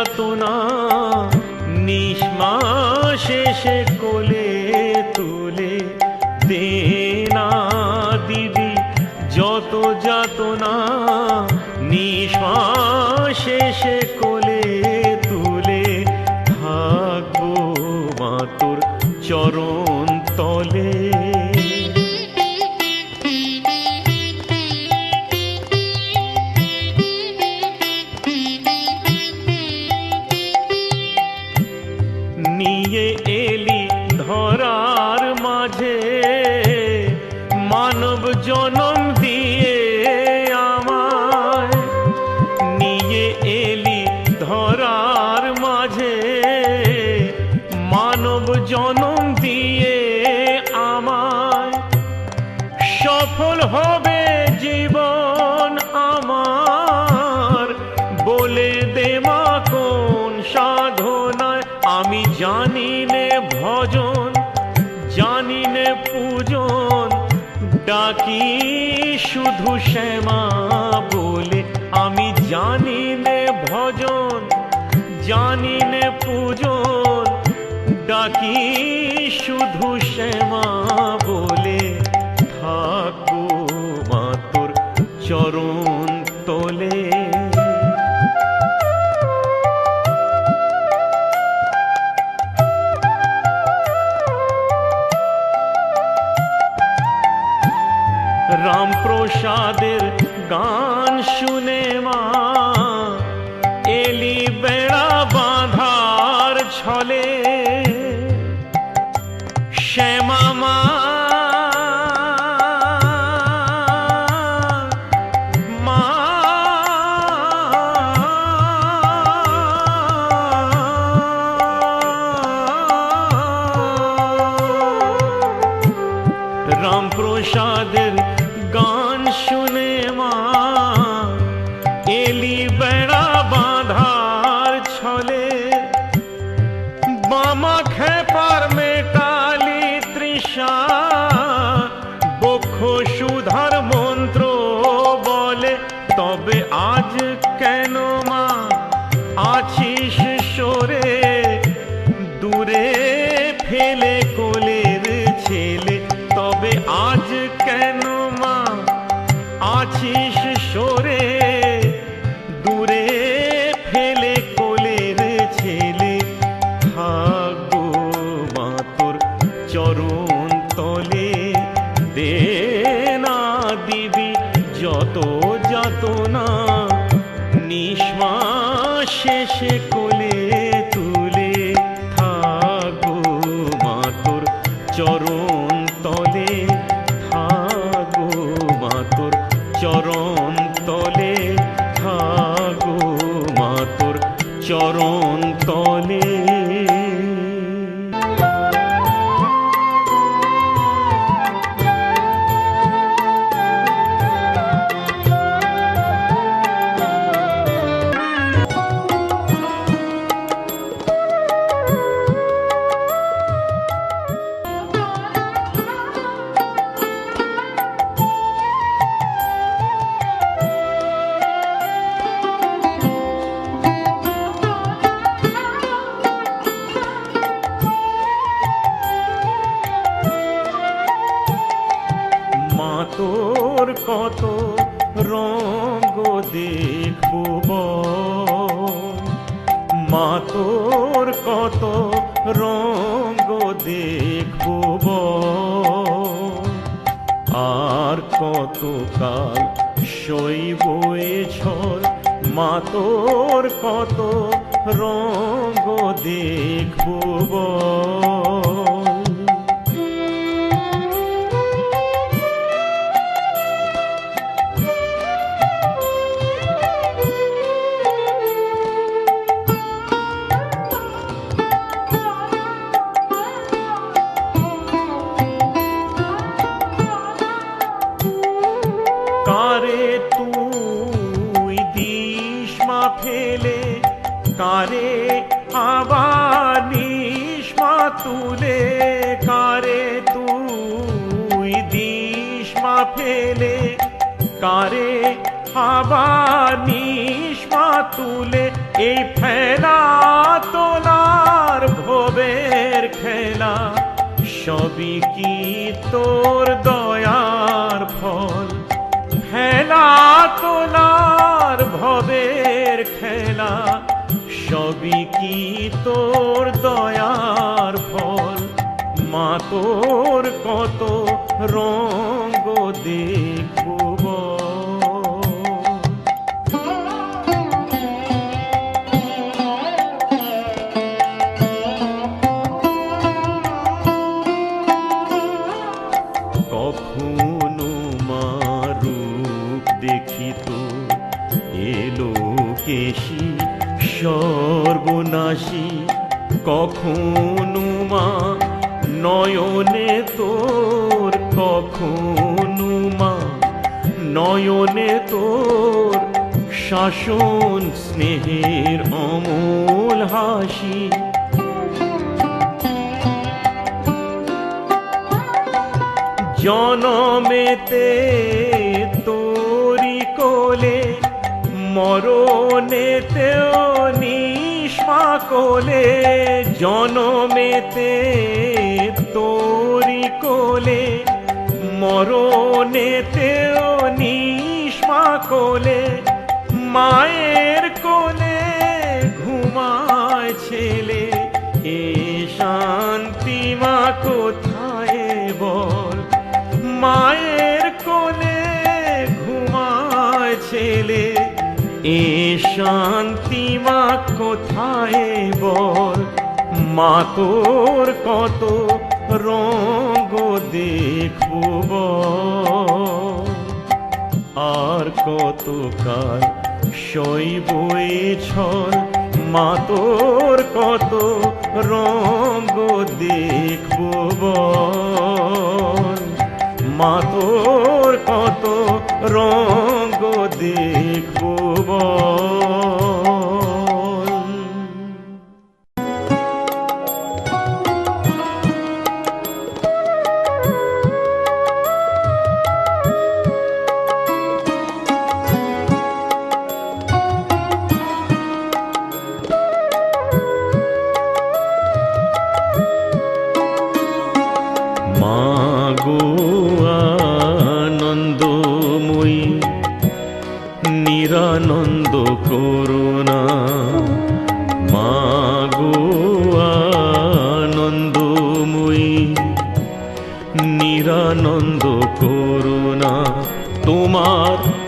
যাতনা নিঃশ্বাসে কোলে তুলে দেনা দিদি, যত যাতনা। নিঃশ্বাসে কোলে তুলে থাকব মাতুর চরণ তলে। हो শুধু শ্যামা বলে আমি জানি নে ভজন জানি নে পূজন। ডাকি শুধু শ্যামা বলে ঠাকুমা তোর চরণ शादिर गान शुने एली बेड़ा যত যত না নিঃশ্বাস শেষে দেখব আর কতকাল শৈব ছড় মাতোর কত রঙ্গ দেখব ফেলে কারে আবার তুলে কারে তুই দিশমা ফেলে কারে আবার তুলে এই ফেলা তোলার ভোবের খেলা, সবই কি তোর দয়ার ফল? ফেলা তোলার ভবের খেলা সবই কি তোর দয়ার ফল? মা তোর কত রঙ্গ দেখব সর্বনাশী কখনো মা, নয়নে তোর, কখনো মা, নয়নে তোর শাসন স্নেহের অমল হাসি। জনমেতে তোরি কোলে মরণেতেও নিষ্মা কোলে জনমেতে তোরি কোলে মরণেতেও নিষ্মা কোলে মায়ের কোলে ঘুমায় ছেলে, এ শান্তি মা কোথায় বল? মায়ের কোলে ঘুমায় ছেলে এ শান্তি মা কোথায় বল মা তোর কত রঙ্গ দেখব। আর কতকাল শৈবই ছল মা তোর কত রঙ্গ দেখব। মা তোর কত রঙ্গ দেখব বল।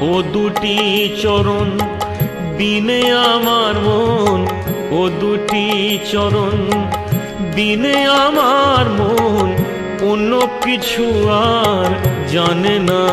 ও দুটি চরণ, দিনে আমার মন। ও দুটি চরণ, দিনে আমার মন। অন্য কিছু আর জানে না।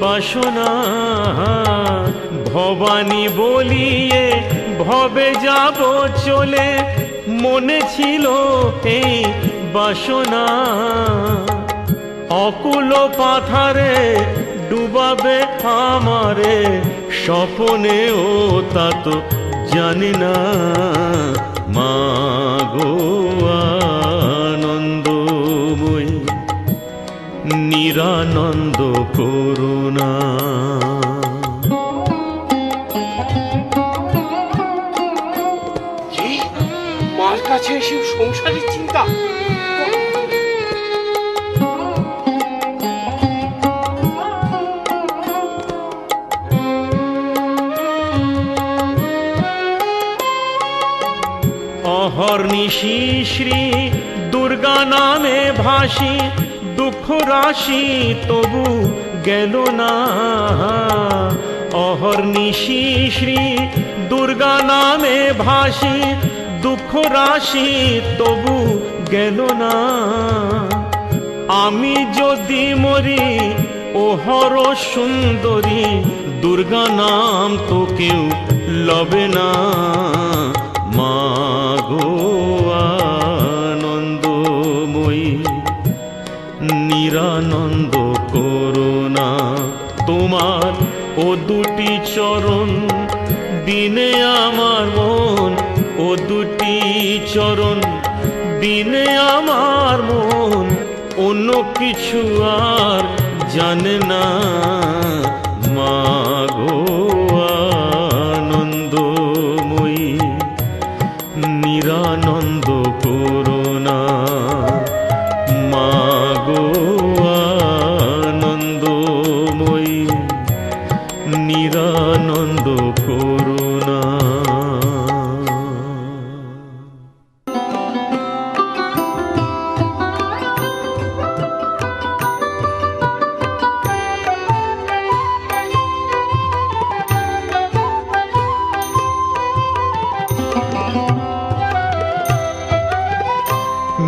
বাসনা। ভবানী বলিয়ে ভবে যাব চলে। মনে ছিল এই বাসনা। অকুল পাথারে ডুবাবে আমারে। স্বপনে ও তা তো জানি না। মাগো আনন্দময়ী নিরানন্দ করুণা। মার কাছে এসে সংসারের চিন্তা? অহর্নিশি শ্রী দুর্গা নামে ভাসি দুঃখ রাশি, তবু গেল না। অহর্নিশি শ্রী দুর্গা নামে ভাসি, দুঃখ রাশি, তবু গেল না। আমি যদি মরি ও হর সুন্দরী, দুর্গা নাম তো কেউ লবে না। মা তোমার ও দুটি চরণ, দিনে আমার মন, ও দুটি চরণ, দিনে আমার মন, অন্য কিছু আর জানে না।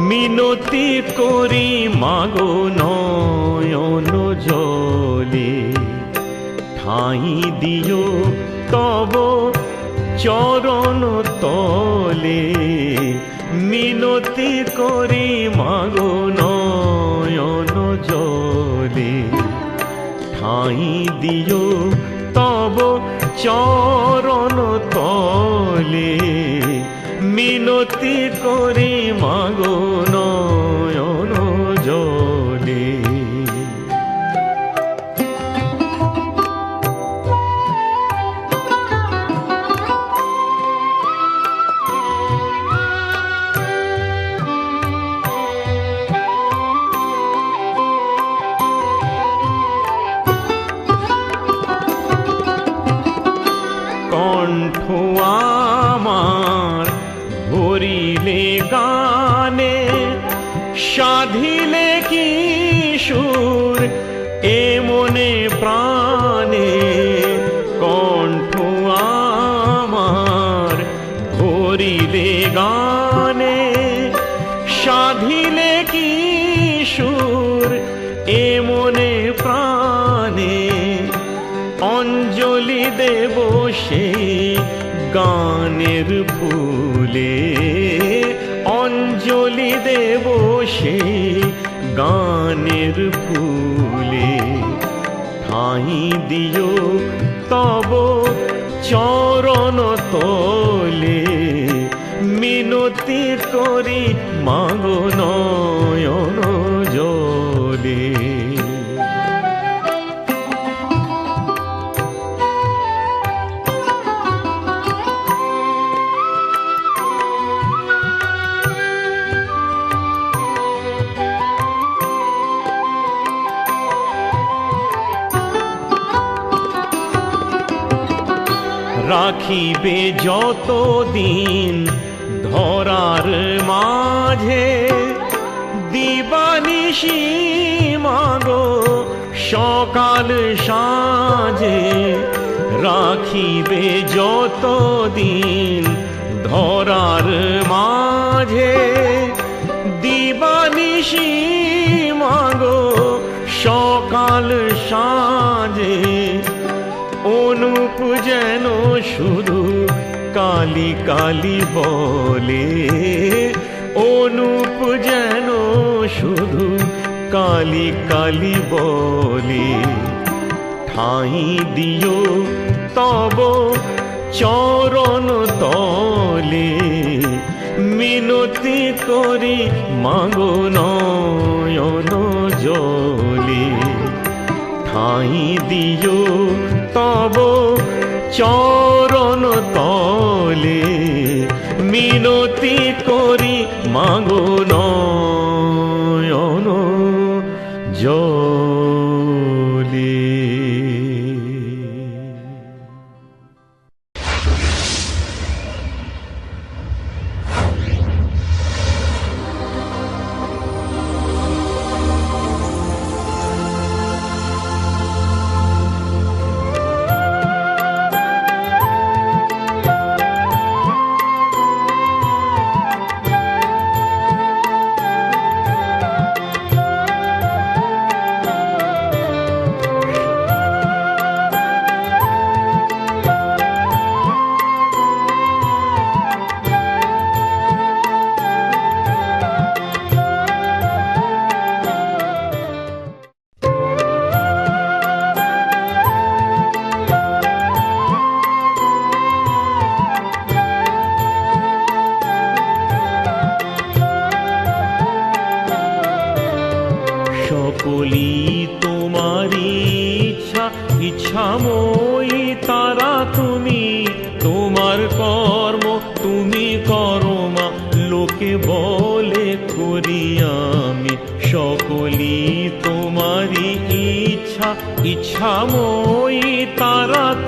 মিনতি করি মাগো নয়ন জলে। ঠাই দিও তব চরণ তলে। মিনতি করি মাগো নয়ন জলে। ঠাই দিও তব চরণ তলে। মিনতি করি মাগো ঠাই দিও তব চরণ তোলে। মিনতি করি মাগো নয়ন যত দিন ধরার মাঝে দিবানিশি মাগো সকাল সাঁঝে রাখিবে যত দিন ধরার মাঝে দিবানিশি মাগো সকাল সাঁঝে অনুপ যেন শুধু কালি কালি বলে অনুপ যেন শুধু কালি কালি বলে ঠাই দিও তব চরণ তলে মিনতি করি মাগো নয়ন জলে ঠাই দিও তব চরণ তলে মিনতি করি মাগো নয়ন। জলে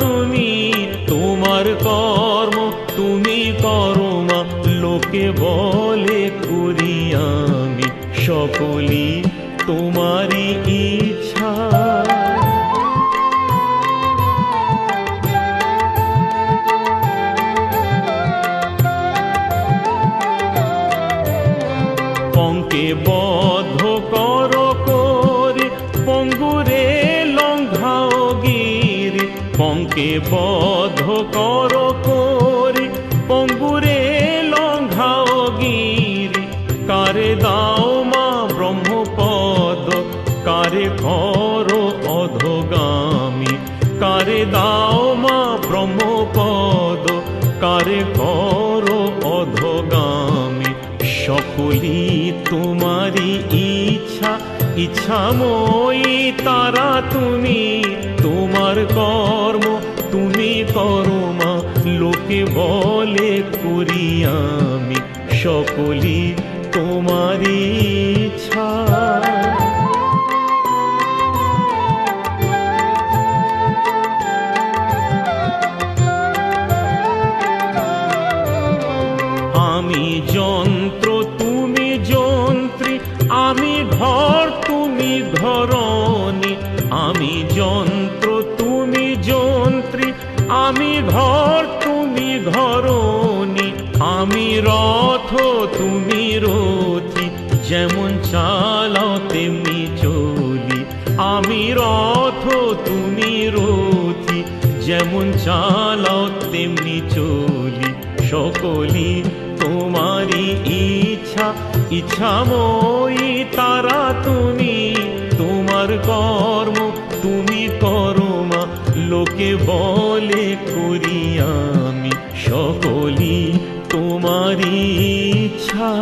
তুমি তোমার কর্ম তুমি করো মা লোকে বলে করি আমি সকলি তোমারই তোমারই ইচ্ছা, ইচ্ছাময়ী তারা তুমি। তোমার কর্ম তুমি করো মা লোকে বলে করি আমি সকলি তোমারই। যেমন চালাও তেমনি চলি। আমি রথ, তুমি রথি। যেমন চালাও তেমনি চলি। সকলি তোমারই ইচ্ছা, ইচ্ছাময়ী তারা তুমি। তোমার কর্ম তুমি করো মা, লোকে বলে করি আমি। সকলি তোমারই ইচ্ছা।